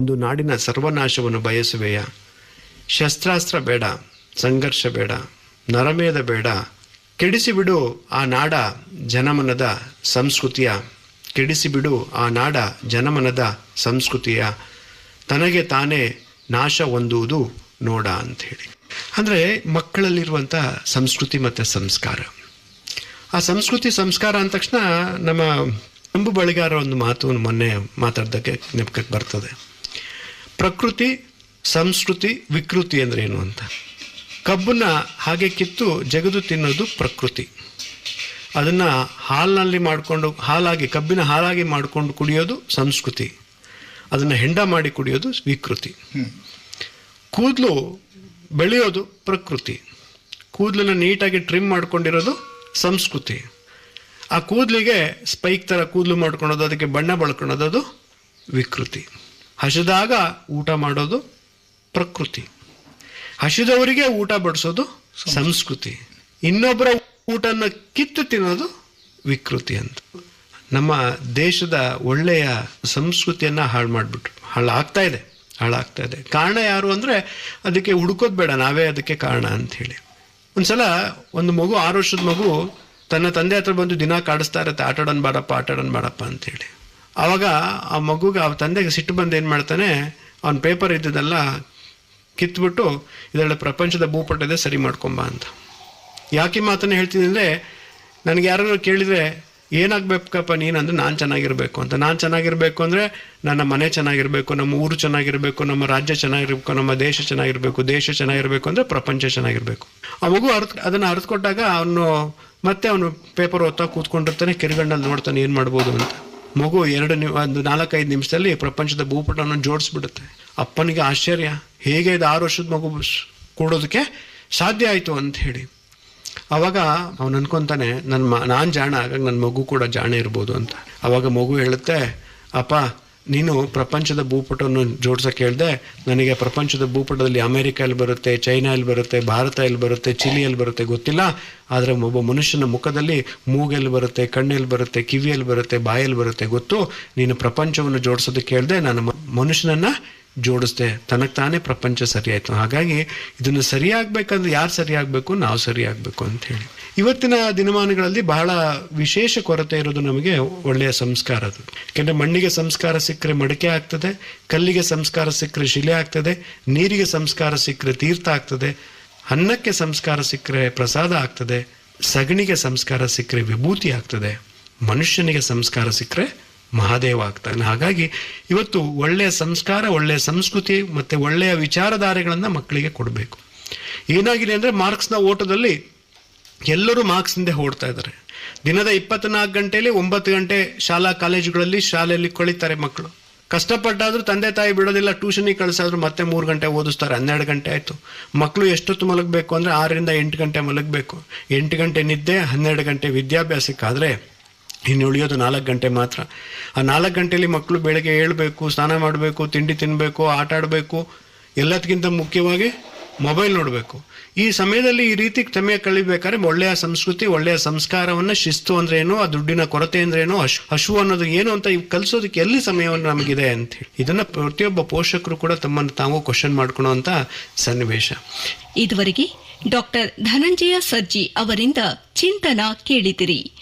ಒಂದು ನಾಡಿನ ಸರ್ವನಾಶವನ್ನು ಬಯಸುವೆಯ? ಶಸ್ತ್ರಾಸ್ತ್ರ ಬೇಡ, ಸಂಘರ್ಷ ಬೇಡ, ನರಮೇಧ ಬೇಡ. ಕೆಡಿಸಿಬಿಡು ಆ ನಾಡ ಜನಮನದ ಸಂಸ್ಕೃತಿಯ. ಕೆಡಿಸಿಬಿಡು ಆ ನಾಡ ಜನಮನದ ಸಂಸ್ಕೃತಿಯ. ತನಗೆ ತಾನೇ ನಾಶ ಹೊಂದುವುದು ನೋಡ ಅಂಥೇಳಿ. ಅಂದರೆ ಮಕ್ಕಳಲ್ಲಿರುವಂಥ ಸಂಸ್ಕೃತಿ ಮತ್ತು ಸಂಸ್ಕಾರ. ಆ ಸಂಸ್ಕೃತಿ ಸಂಸ್ಕಾರ ಅಂದ ತಕ್ಷಣ ನಮ್ಮ ಅಂಬು ಬಳಿಗಾರ ಒಂದು ಮಾತು ಮೊನ್ನೆ ಮಾತಾಡ್ದಕ್ಕೆ ನೆಪಕ್ಕೆ ಬರ್ತದೆ. ಪ್ರಕೃತಿ ಸಂಸ್ಕೃತಿ ವಿಕೃತಿ ಅಂದರೆ ಏನು ಅಂತ? ಕಬ್ಬನ್ನ ಹಾಗೆ ಕಿತ್ತು ಜಗದು ತಿನ್ನೋದು ಪ್ರಕೃತಿ. ಅದನ್ನು ಹಾಲಿನಲ್ಲಿ ಮಾಡಿಕೊಂಡು ಹಾಲಾಗಿ ಕಬ್ಬಿನ ಹಾಲಾಗಿ ಮಾಡಿಕೊಂಡು ಕುಡಿಯೋದು ಸಂಸ್ಕೃತಿ. ಅದನ್ನು ಹೆಂಡ ಮಾಡಿ ಕುಡಿಯೋದು ವಿಕೃತಿ. ಕೂದಲು ಬೆಳೆಯೋದು ಪ್ರಕೃತಿ. ಕೂದಲನ್ನು ನೀಟಾಗಿ ಟ್ರಿಮ್ ಮಾಡ್ಕೊಂಡಿರೋದು ಸಂಸ್ಕೃತಿ. ಆ ಕೂದಲಿಗೆ ಸ್ಪೈಕ್ ಥರ ಕೂದಲು ಮಾಡ್ಕೊಳೋದು ಅದಕ್ಕೆ ಬಣ್ಣ ಬಳ್ಕೊಳೋದು ಅದು ವಿಕೃತಿ. ಹಸಿದಾಗ ಊಟ ಮಾಡೋದು ಪ್ರಕೃತಿ. ಹಸಿದವರಿಗೆ ಊಟ ಬಡಿಸೋದು ಸಂಸ್ಕೃತಿ. ಇನ್ನೊಬ್ಬರ ಊಟನ ಕಿತ್ತು ತಿನ್ನೋದು ವಿಕೃತಿ ಅಂತ. ನಮ್ಮ ದೇಶದ ಒಳ್ಳೆಯ ಸಂಸ್ಕೃತಿಯನ್ನ ಹಾಳು ಮಾಡಿಬಿಟ್ರು. ಹಾಳಾಗ್ತಾ ಇದೆ ಹಾಳಾಗ್ತಾ ಇದೆ. ಕಾರಣ ಯಾರು ಅಂದರೆ ಅದಕ್ಕೆ ಹುಡುಕೋದು ಬೇಡ, ನಾವೇ ಅದಕ್ಕೆ ಕಾರಣ ಅಂತ ಹೇಳಿ. ಒಂದ್ಸಲ ಒಂದು ಮಗು ಆರು ವರ್ಷದ ಮಗು ತನ್ನ ತಂದೆ ಹತ್ರ ಬಂದು ದಿನ ಕಾಡಿಸ್ತಾ ಇರತ್ತೆ, ಆಟಾಡೋನ್ ಬಾರಪ್ಪ ಆಟಾಡೋಣ ಬಾರಪ್ಪ ಅಂತೇಳಿ ಆವಾಗ ಆ ಮಗುಗೆ, ಆ ತಂದೆಗೆ ಸಿಟ್ಟು ಬಂದು ಏನು ಮಾಡ್ತಾನೆ, ಅವನ ಪೇಪರ್ ಇದ್ದದೆಲ್ಲ ಕಿತ್ಬಿಟ್ಟು ಇದರಲ್ಲಿ ಪ್ರಪಂಚದ ಭೂಪಟ ಇದೆ ಸರಿ ಮಾಡ್ಕೊಂಬ ಅಂತ. ಯಾಕೆ ಮಾತನ್ನು ಹೇಳ್ತೀನಿ ಅಂದರೆ, ನನಗೆ ಯಾರಾದರೂ ಕೇಳಿದರೆ, ಏನಾಗಬೇಕಪ್ಪ ನೀನು ಅಂದರೆ ನಾನು ಚೆನ್ನಾಗಿರಬೇಕು ಅಂತ. ನಾನು ಚೆನ್ನಾಗಿರಬೇಕು ಅಂದರೆ ನನ್ನ ಮನೆ ಚೆನ್ನಾಗಿರಬೇಕು, ನಮ್ಮ ಊರು ಚೆನ್ನಾಗಿರಬೇಕು, ನಮ್ಮ ರಾಜ್ಯ ಚೆನ್ನಾಗಿರಬೇಕು, ನಮ್ಮ ದೇಶ ಚೆನ್ನಾಗಿರಬೇಕು ದೇಶ ಚೆನ್ನಾಗಿರಬೇಕು ಅಂದರೆ ಪ್ರಪಂಚ ಚೆನ್ನಾಗಿರಬೇಕು. ಆ ಮಗು ಅರ್ಥ, ಅದನ್ನು ಅರ್ಥಕೊಟ್ಟಾಗ ಅವನು ಮತ್ತೆ ಅವನು ಪೇಪರ್ ಓದ್ತಾ ಕೂತ್ಕೊಂಡಿರ್ತಾನೆ ಕಿರುಗಣ್ಣಲ್ಲಿ ನೋಡ್ತಾನೆ ಏನು ಮಾಡ್ಬೋದು ಅಂತ. ಮಗು ಎರಡು ನಿ ಒಂದು ನಾಲ್ಕೈದು ನಿಮಿಷದಲ್ಲಿ ಪ್ರಪಂಚದ ಭೂಪಟವನ್ನು ಜೋಡಿಸ್ಬಿಡುತ್ತೆ. ಅಪ್ಪನಿಗೆ ಆಶ್ಚರ್ಯ. ಹೇಗೆ ಇದು ಆರು ವರ್ಷದ ಮಗು ಕೊಡೋದಕ್ಕೆ ಸಾಧ್ಯ ಆಯಿತು ಅಂತ ಹೇಳಿ. ಅವಾಗ ಅವನು ಅನ್ಕೊಂತಾನೆ ನನ್ನ ನಾನು ಜಾಣ ಆಗ ನನ್ನ ಮಗು ಕೂಡ ಜಾಣ ಇರ್ಬೋದು ಅಂತ. ಅವಾಗ ಮಗು ಹೇಳುತ್ತೆ, ಅಪ್ಪ ನೀನು ಪ್ರಪಂಚದ ಭೂಪಟವನ್ನು ಜೋಡ್ಸೋಕೆ ಹೇಳಿದೆ ನನಗೆ ಪ್ರಪಂಚದ ಭೂಪಟದಲ್ಲಿ ಅಮೇರಿಕಲ್ಲಿ ಬರುತ್ತೆ, ಚೈನಾ ಎಲ್ಲಿ ಬರುತ್ತೆ, ಭಾರತ ಎಲ್ಲಿ ಬರುತ್ತೆ, ಚಿಲಿ ಎಲ್ಲಿ ಬರುತ್ತೆ ಗೊತ್ತಿಲ್ಲ. ಆದರೆ ಒಬ್ಬ ಮನುಷ್ಯನ ಮುಖದಲ್ಲಿ ಮೂಗೆಲ್ಲಿ ಬರುತ್ತೆ ಕಣ್ಣೆಲ್ಲಿ ಬರುತ್ತೆ ಕಿವಿಯಲ್ಲಿ ಬರುತ್ತೆ ಬಾಯಲ್ಲಿ ಬರುತ್ತೆ ಗೊತ್ತು. ನೀನು ಪ್ರಪಂಚವನ್ನು ಜೋಡಿಸೋದಕ್ಕೆ ಹೇಳಿದೆ ನಾನು ಮನುಷ್ಯನನ್ನು ಮನುಷ್ಯನನ್ನ ಜೋಡಿಸ್ದೆ. ತನಗೆ ತಾನೇ ಪ್ರಪಂಚ ಸರಿಯಾಯಿತು. ಹಾಗಾಗಿ ಇದನ್ನು ಸರಿಯಾಗಬೇಕಂದ್ರೆ ಯಾರು ಸರಿಯಾಗಬೇಕು? ನಾವು ಸರಿಯಾಗಬೇಕು ಅಂತ ಹೇಳಿ. ಇವತ್ತಿನ ದಿನಮಾನಗಳಲ್ಲಿ ಬಹಳ ವಿಶೇಷ ಕೊರತೆ ಇರೋದು ನಮಗೆ ಒಳ್ಳೆಯ ಸಂಸ್ಕಾರ ಅದು. ಯಾಕೆಂದರೆ ಮಣ್ಣಿಗೆ ಸಂಸ್ಕಾರ ಸಿಕ್ಕರೆ ಮಡಿಕೆ ಆಗ್ತದೆ, ಕಲ್ಲಿಗೆ ಸಂಸ್ಕಾರ ಸಿಕ್ಕರೆ ಶಿಲೆ ಆಗ್ತದೆ, ನೀರಿಗೆ ಸಂಸ್ಕಾರ ಸಿಕ್ಕರೆ ತೀರ್ಥ ಆಗ್ತದೆ, ಅನ್ನಕ್ಕೆ ಸಂಸ್ಕಾರ ಸಿಕ್ಕರೆ ಪ್ರಸಾದ ಆಗ್ತದೆ, ಸಗಣಿಗೆ ಸಂಸ್ಕಾರ ಸಿಕ್ಕರೆ ವಿಭೂತಿ ಆಗ್ತದೆ, ಮನುಷ್ಯನಿಗೆ ಸಂಸ್ಕಾರ ಸಿಕ್ಕರೆ ಮಹಾದೇವ ಆಗ್ತಾನೆ. ಹಾಗಾಗಿ ಇವತ್ತು ಒಳ್ಳೆಯ ಸಂಸ್ಕಾರ, ಒಳ್ಳೆಯ ಸಂಸ್ಕೃತಿ ಮತ್ತು ಒಳ್ಳೆಯ ವಿಚಾರಧಾರೆಗಳನ್ನು ಮಕ್ಕಳಿಗೆ ಕೊಡಬೇಕು. ಏನಾಗಿದೆ ಅಂದರೆ ಮಾರ್ಕ್ಸ್ನ ಓಟದಲ್ಲಿ ಎಲ್ಲರೂ ಮಾರ್ಕ್ಸ್ ಹಿಂದೆ ಓಡ್ತಾ ಇದ್ದಾರೆ. ದಿನದ ಇಪ್ಪತ್ನಾಲ್ಕು ಗಂಟೆಯಲ್ಲಿ ಒಂಬತ್ತು ಗಂಟೆ ಶಾಲಾ ಕಾಲೇಜುಗಳಲ್ಲಿ ಶಾಲೆಯಲ್ಲಿ ಕಳೀತಾರೆ ಮಕ್ಕಳು. ಕಷ್ಟಪಟ್ಟಾದರೂ ತಂದೆ ತಾಯಿ ಬಿಡೋದಿಲ್ಲ, ಟ್ಯೂಷನಿಗೆ ಕಳಿಸಾದ್ರು ಮತ್ತೆ ಮೂರು ಗಂಟೆ ಓದಿಸ್ತಾರೆ, ಹನ್ನೆರಡು ಗಂಟೆ ಆಯಿತು. ಮಕ್ಕಳು ಎಷ್ಟೊತ್ತು ಮಲಗಬೇಕು ಅಂದರೆ ಆರರಿಂದ ಎಂಟು ಗಂಟೆ ಮಲಗಬೇಕು. ಎಂಟು ಗಂಟೆ ನಿದ್ದೆ, ಹನ್ನೆರಡು ಗಂಟೆ ವಿದ್ಯಾಭ್ಯಾಸಕ್ಕಾದರೆ ಇನ್ನು ಉಳಿಯೋದು ನಾಲ್ಕು ಗಂಟೆ ಮಾತ್ರ. ಆ ನಾಲ್ಕು ಗಂಟೆಯಲ್ಲಿ ಮಕ್ಕಳು ಬೆಳಗ್ಗೆ ಏಳಬೇಕು, ಸ್ನಾನ ಮಾಡಬೇಕು, ತಿಂಡಿ ತಿನ್ನಬೇಕು ಆಟ ಆಡಬೇಕು ಎಲ್ಲದಕ್ಕಿಂತ ಮುಖ್ಯವಾಗಿ ಮೊಬೈಲ್ ನೋಡಬೇಕು. ಈ ಸಮಯದಲ್ಲಿ ಈ ರೀತಿ ಸಮಯ ಕಳಿಬೇಕಾದ್ರೆ ಒಳ್ಳೆಯ ಸಂಸ್ಕೃತಿ, ಒಳ್ಳೆಯ ಸಂಸ್ಕಾರವನ್ನು ಶಿಸ್ತು ಅಂದ್ರೆ ಏನು, ಆ ದುಡ್ಡಿನ ಕೊರತೆ ಅಂದ್ರೆ ಏನು ಹಶು ಹಶು ಅನ್ನೋದು ಏನು ಅಂತ ಕಲ್ಸೋದಕ್ಕೆ ಎಲ್ಲಿ ಸಮಯವನ್ನು ನಮಗಿದೆ ಅಂತ ಹೇಳಿ. ಇದನ್ನ ಪ್ರತಿಯೊಬ್ಬ ಪೋಷಕರು ಕೂಡ ತಮ್ಮನ್ನು ತಾವು ಕ್ವಶನ್ ಮಾಡ್ಕೊಳ್ಳುವಂತ ಸನ್ನಿವೇಶ. ಇದುವರೆಗೆ ಡಾಕ್ಟರ್ ಧನಂಜಯ ಸರ್ಜಿ ಅವರಿಂದ ಚಿಂತನ ಕೇಳಿದಿರಿ.